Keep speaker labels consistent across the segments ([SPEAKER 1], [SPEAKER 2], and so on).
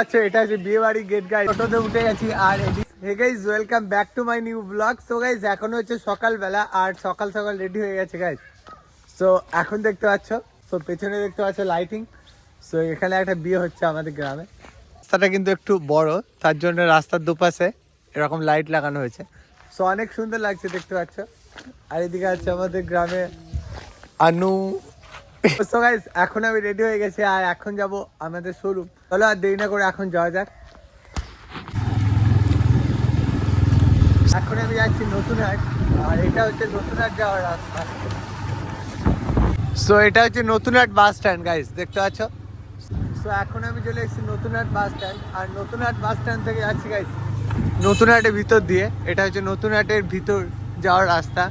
[SPEAKER 1] আচ্ছা এটা হচ্ছে বিয়ে বাড়ি গেট গাই টোটোতে উঠে গেছি আর hey guys welcome back to my new vlog so guys এখন হচ্ছে সকালবেলা আর সকাল সকাল রেডি হয়ে গেছে গাইজ সো এখন দেখতে পাচ্ছ সো পেছনে দেখতে পাচ্ছ লাইটিং সো এখানে একটা বিয়ে হচ্ছে আমাদের গ্রামে। রাস্তাটা কিন্তু একটু বড়, তার জন্য রাস্তার দুপাশে এরকম লাইট লাগানো হয়েছে। সো অনেক সুন্দর লাগছে দেখতে পাচ্ছ। আর এদিকে আছে আমাদের গ্রামে আনু। সো গাইস এখন আমি রেডি হয়ে গেছি আর এখন যাব আমাদের শোরুম চলো আর দেরি না করে এখন যাওয়া যাক। এখন আমি যাচ্ছি নতুন হাট আর এটা হচ্ছে নতুন হাট যাওয়ার রাস্তা। সো এটা হচ্ছে নতুন হাট বাস স্ট্যান্ড গাইস দেখতে পাচ্ছ? সো এখন আমি চলে এসেছি নতুন হাট বাস স্ট্যান্ড আর নতুন হাট বাস স্ট্যান্ড থেকে যাচ্ছি গাইস নতুন হাটের ভিতর দিয়ে। এটা হচ্ছে নতুন হাটের ভিতর যাওয়ার রাস্তা।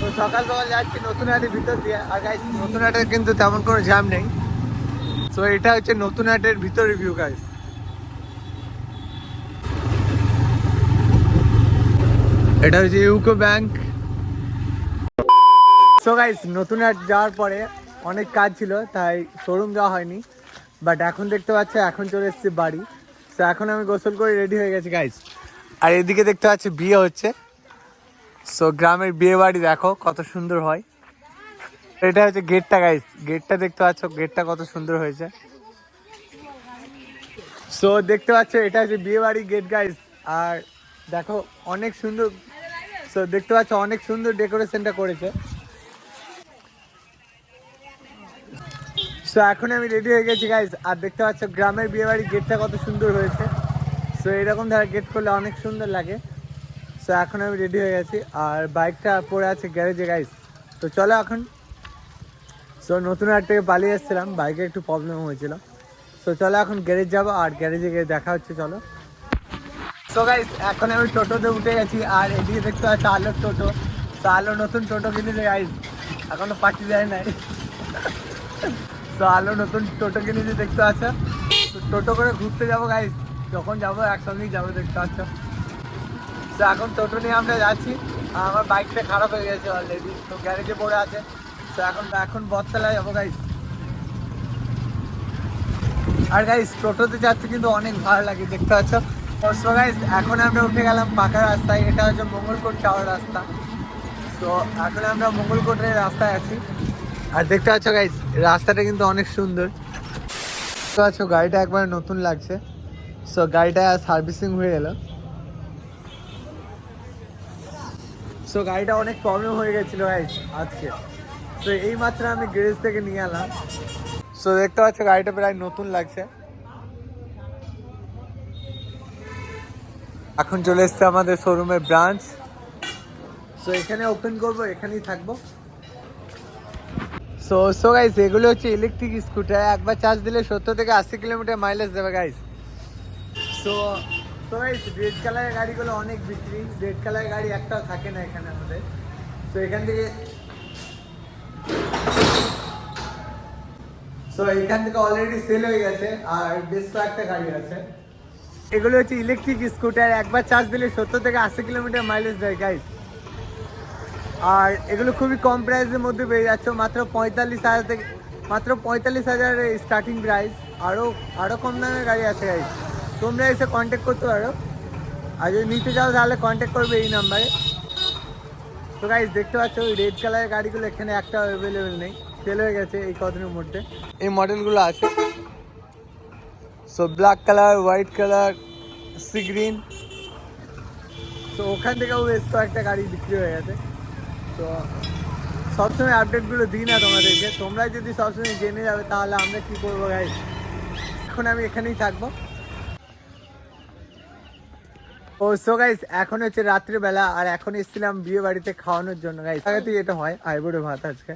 [SPEAKER 1] তো সকাল সকাল যাচ্ছি, নতুন হাটের ভিতর দিয়ে। আর গাইস নতুন হাটের কিন্তু তেমন কোনো জ্যাম নেই। তো এটা হচ্ছে নতুন হাটের ভিতর রিভিউ গাইস এটা হচ্ছে ইউকো ব্যাংক। সো গাইস নতুন হাট যাওয়ার পরে অনেক কাজ ছিল, তাই শোরুম যাওয়া হয়নি। বাট এখন দেখতে পাচ্ছ, এখন চলে এসেছি বাড়ি। তো এখন আমি গোসল করে রেডি হয়ে গেছি গাইস আর এদিকে দেখতে পাচ্ছি, বিয়ে হচ্ছে। সো গ্রামের বিয়ে বাড়ি দেখো, কত সুন্দর হয়। এটা হচ্ছে গেটটা গাইস গেটটা দেখতে পাচ্ছ, গেটটা কত সুন্দর হয়েছে। সো দেখতে পাচ্ছ, এটা হচ্ছে বিয়ে বাড়ি গেট গাইস আর দেখো, অনেক সুন্দর। সো দেখতে পাচ্ছ, অনেক সুন্দর ডেকোরেশনটা করেছে। সো এখন আমি রেডি হয়ে গেছি গাইস আর দেখতে পাচ্ছ, গ্রামের বিয়ে বাড়ি গেটটা কত সুন্দর হয়েছে। সো এরকম ধারা গেট করলে অনেক সুন্দর লাগে। সো এখন আমি রেডি হয়ে গেছি। আর বাইকটা পড়ে আছে গ্যারেজে গাইস তো চলো এখন। সো নতুন হাট থেকে পালিয়ে এসেছিলাম। বাইকে একটু প্রবলেম হয়েছিল। সো চলো এখন গ্যারেজ যাব। আর গ্যারেজে গিয়ে দেখা হচ্ছে, চলো। সো গাইস এখন আমি টোটোতে উঠে গেছি। আর এদিকে দেখতে পাচ্ছি আলোর টোটো। তো আলো নতুন টোটো কিনেছে গাইস এখনও পার্টি দেয় নাই। তো আলো নতুন টোটো কিনেছে, দেখতে পাচ্ছ। টোটো করে ঘুরতে যাব গাইস যখন যাব, একসঙ্গেই যাব, দেখতে পাচ্ছ। তো এখন টোটো নিয়ে আমরা যাচ্ছি। আমার বাইকটা খারাপ হয়ে গেছে অলরেডি তো গ্যারেজে পড়ে আছে। তো এখন এখন বটতলায় যাব গাইস আর গাইস টোটোতে যাচ্ছে কিন্তু অনেক ভালো লাগে, দেখতে পাচ্ছ? সো গাইস এখন আমরা উঠে গেলাম পাকা রাস্তায়, এটা হচ্ছে মঙ্গলকোট যাওয়ার রাস্তা। তো এখন আমরা মঙ্গলকোটের রাস্তায় আছি। আর দেখতে পাচ্ছ গাইস রাস্তাটা কিন্তু অনেক সুন্দর। দেখতে পাচ্ছ, গাড়িটা একবার নতুন লাগছে। সো গাড়িটা সার্ভিসিং হয়ে গেল। সো গাড়িটা অনেক প্রবলেম হয়ে গেছিল আজকে। তো এই মাত্র আমি গ্যারেজ থেকে নিয়ে এলাম। সো দেখতে পাচ্ছ গাড়িটা প্রায় নতুন লাগছে। এখন চলে এসছে আমাদের শোরুমের ব্রাঞ্চ সো এখানে ওপেন করব, এখানেই থাকব। সো সো গাইস এগুলো হচ্ছে ইলেকট্রিক স্কুটার একবার চার্জ দিলে সত্তর থেকে আশি কিলোমিটার মাইলেজ দেবে guys so so guys red কালারের গাড়িগুলো অনেক বিক্রি। রেড কালারের গাড়ি একটাও থাকে না এখানে আমাদের। তো এখান থেকে সো এখান থেকে অলরেডি সেল হয়ে গেছে, আর বেশ কয়েকটা গাড়ি আছে। এগুলো হচ্ছে ইলেকট্রিক স্কুটার একবার চার্জ দিলে সত্তর থেকে আশি কিলোমিটার মাইলেজ দেয় গাইস আর এগুলো খুবই কম প্রাইসের মধ্যে পেয়ে যাচ্ছ, মাত্র পঁয়তাল্লিশ হাজার থেকে, মাত্র পঁয়তাল্লিশ হাজারের স্টার্টিং প্রাইস আরও আরও কম দামের গাড়ি আছে গাইস তোমরা এসে কন্ট্যাক্ট করতে পারো। আর যদি নিতে চাও তাহলে কন্ট্যাক্ট করবে এই নাম্বারে তো গাইস দেখতে পাচ্ছ ওই রেড কালারের গাড়িগুলো এখানে একটা অ্যাভেলেবেল নেই। সেল হয়ে গেছে এই কদিনের মধ্যে। এই মডেলগুলো আছে। So black colour white colour sea green তো ওখান থেকেও বেশ কয়েকটা গাড়ি বিক্রি হয়ে গেছে। তো সবসময় আপডেটগুলো দিই না তোমাদেরকে। তোমরা যদি সবসময় জেনে যাবে তাহলে আমরা কী করব গাইস এখন আমি এখানেই থাকব। ও সো গাইস এখন হচ্ছে রাত্রিবেলা আর এখন এসেছিলাম বিয়ে বাড়িতে খাওয়ানোর জন্য। গাইস আগে এটা হয় আইবুড়ো ভাত আজকে।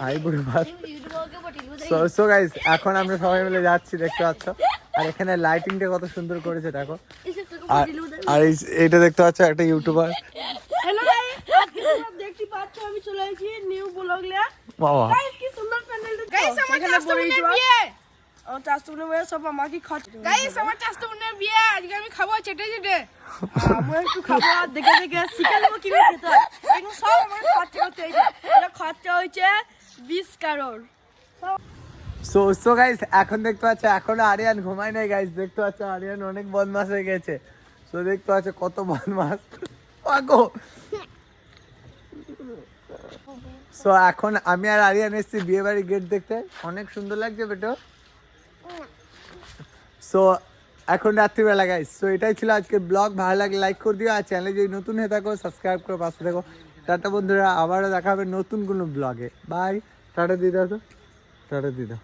[SPEAKER 1] আইবুড়ো ভাত। সো সো গাইস এখন আমরা সবাই মিলে যাচ্ছি দেখতে পাচ্ছ? আর এখানে লাইটিংটা কত সুন্দর করেছে দেখো। আর আর এই- এইটা দেখতে পাচ্ছ একটা ইউটিউবার
[SPEAKER 2] হ্যালো গাইস দেখতে পাচ্ছ আমি চলে এসেছি নিউ ব্লগ লিয়া
[SPEAKER 1] বাবা।
[SPEAKER 2] গাইস কি সুন্দর প্যান্ডেলটা গাইস আমার চাস্তবনের বিয়ে আমার চাস্তবনের বিয়ে সব আমাকে খাচ্ছে গাইস আমার চাস্তবনের বিয়ে আজকে আমি খাব চেটে চেটে। আমি একটু খাব আর দেখে দেখে শিখে নেব কীভাবে খেতে হয়। এগুলো সব আমার খরচা করতে হয়েছে। এটা খরচা হয়েছে বিশ কারোর।
[SPEAKER 1] সো সো গাইস এখন দেখতে পাচ্ছ এখনও আরিয়ান ঘুমায় নাই গাইস দেখতে পাচ্ছ আরিয়ান অনেক বদমাস হয়ে গেছে। সো দেখতে পাচ্ছ কত বদমাস পাগো সো এখন আমি আর আরিয়ান এসেছি বিয়ে বাড়ির গেট দেখতে। অনেক সুন্দর লাগছে বেটো। সো এখন রাত্রিবেলা গাইস সো এটাই ছিল আজকে ব্লগ ভালো লাগে লাইক করে দিও। আর চ্যানেলে যদি নতুন হয়ে থাকো সাবস্ক্রাইব করে, পাশে থাকো। টাটা, বন্ধুরা। আবারও দেখা হবে নতুন কোনো ব্লগে বাই টাটা, দিদা। তো টাটা দিয়ে দাও